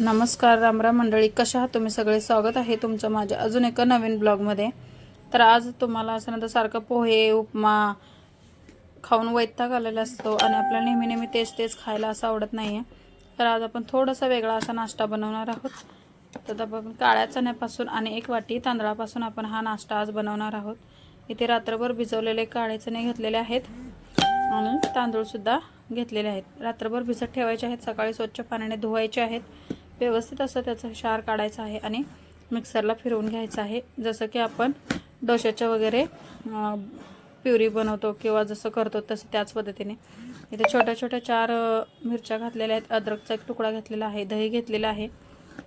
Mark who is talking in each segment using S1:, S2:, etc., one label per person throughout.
S1: नमस्कार रामराम मंडळी. कशा आहात तुम्ही सगळे? स्वागत आहे तुमचं माझ्या अजून एका नवीन ब्लॉगमध्ये. तर आज तुम्हाला असं नंतर सारखं पोहे उपमा खाऊन वैताग आलेला असतो आणि आपल्याला नेहमी नेहमी तेच तेच खायला असं आवडत नाही आहे तर आज आपण थोडासा वेगळा असा नाश्ता बनवणार आहोत. तर आपण काळ्या चण्यापासून आणि एक वाटी तांदळापासून आपण हा नाश्ता आज बनवणार आहोत. इथे रात्रभर भिजवलेले काळे चणे घेतलेले आहेत आणि तांदूळसुद्धा घेतलेले आहेत. रात्रभर भिजत ठेवायचे आहेत सकाळी स्वच्छ पाण्याने धुवायचे आहेत. व्यवस्थित असं त्याचा क्षार काढायचा आहे आणि मिक्सरला फिरवून घ्यायचं आहे. जसं की आपण डोशाच्या वगैरे प्युरी बनवतो किंवा जसं करतो तसं त्याच पद्धतीने. इथे छोट्या छोट्या चार मिरच्या घातलेल्या आहेत. अद्रकचा एक तुकडा घेतलेला आहे. दही घेतलेला आहे.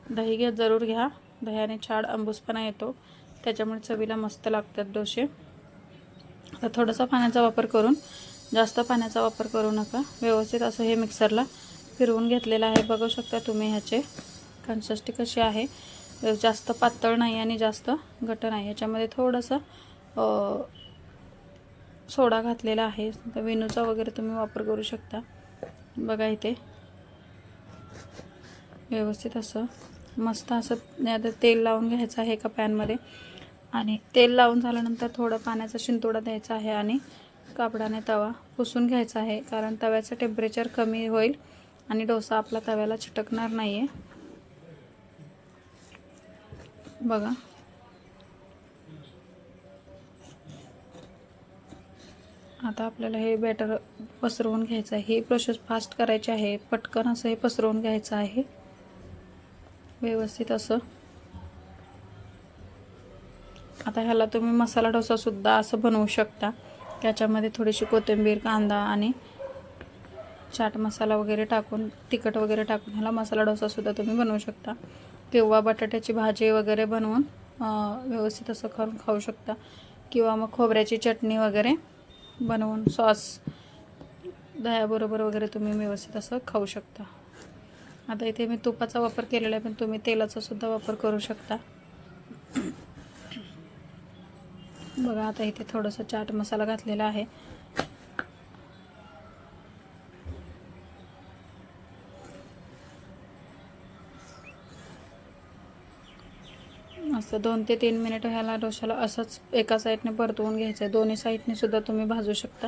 S1: दही घ्या जरूर घ्या. दह्याने छाड अंबूसपणा येतो. त्याच्यामुळे चवीला मस्त लागतात डोसे. आता थोडासा पाण्याचा वापर करून जास्त पाण्याचा वापर करू नका. व्यवस्थित असं हे मिक्सरला फिरवून घेतलेलं आहे. बघू शकता तुम्ही ह्याचे. कन्सिस्टी कशी आहे. जास्त पातळ नाही आणि जास्त घट नाही. ह्याच्यामध्ये थोडंसं सोडा घातलेला आहे. तर वगैरे तुम्ही वापर करू शकता. बघा इथे. व्यवस्थित असं मस्त असं आता तेल लावून घ्यायचं आहे एका पॅनमध्ये. आणि तेल लावून झाल्यानंतर थोडं पाण्याचा शिंतोडा द्यायचा आहे आणि कापडाने तवा पुसून घ्यायचा आहे. कारण तव्याचं टेम्परेचर कमी होईल. आणि डोसा आपला तव्याला चिटकणार नाही आहे बघा. आता आपल्याला हे बॅटर पसरवून घ्यायचं आहे. ही प्रोसेस फास्ट करायची आहे. पटकन असं हे पसरवून घ्यायचं आहे. व्यवस्थित असं. आता ह्याला तुम्ही मसाला डोसासुद्धा असं बनवू शकता. त्याच्यामध्ये थोडीशी कोथिंबीर कांदा आणि चाट मसाला वगैरे टाकून तिखट वगैरे टाकून ह्याला मसाला डोसासुद्धा तुम्ही बनवू शकता. किंवा बटाट्याची भाजी वगैरे बनवून व्यवस्थित असं खाऊन खाऊ शकता. किंवा मग खोबऱ्याची चटणी वगैरे बनवून सॉस दह्याबरोबर वगैरे तुम्ही व्यवस्थित असं खाऊ शकता. आता इथे मी तुपाचा वापर केलेला आहे पण तुम्ही तेलाचा सुद्धा वापर करू शकता. बघा आता इथे थोडंसं चाट मसाला घातलेला आहे. असं दोन ते तीन मिनिट ह्याला डोशाला असंच एका साईडने परतवून घ्यायचं आहे दोन्ही साईडने सुद्धा तुम्ही भाजू शकता.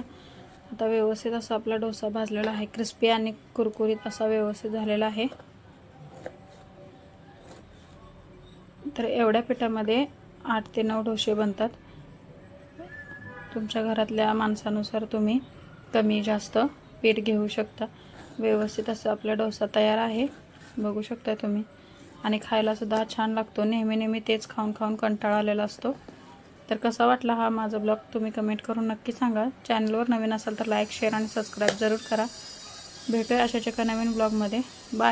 S1: आता व्यवस्थित असा आपला डोसा भाजलेला आहे. क्रिस्पी आणि कुरकुरीत असा व्यवस्थित झालेला आहे. तर एवढ्या पिठामध्ये आठ ते नऊ डोसे बनतात. तुमच्या घरातल्या माणसानुसार तुम्ही कमी जास्त पीठ घेऊ शकता. व्यवस्थित असं आपला डोसा तयार आहे. बघू शकता तुम्ही. आणि खायलासुद्धा छान लागतो. नेहमी नेहमी तेच खाऊन खाऊन कंटाळा आलेला असतो. तर कसा वाटला हा माझा ब्लॉग? तुम्ही कमेंट करून नक्की सांगा. चॅनलवर नवीन असाल तर लाईक शेअर आणि सबस्क्राईब जरूर करा. भेटूया अशाच एका नवीन ब्लॉगमध्ये. बाय.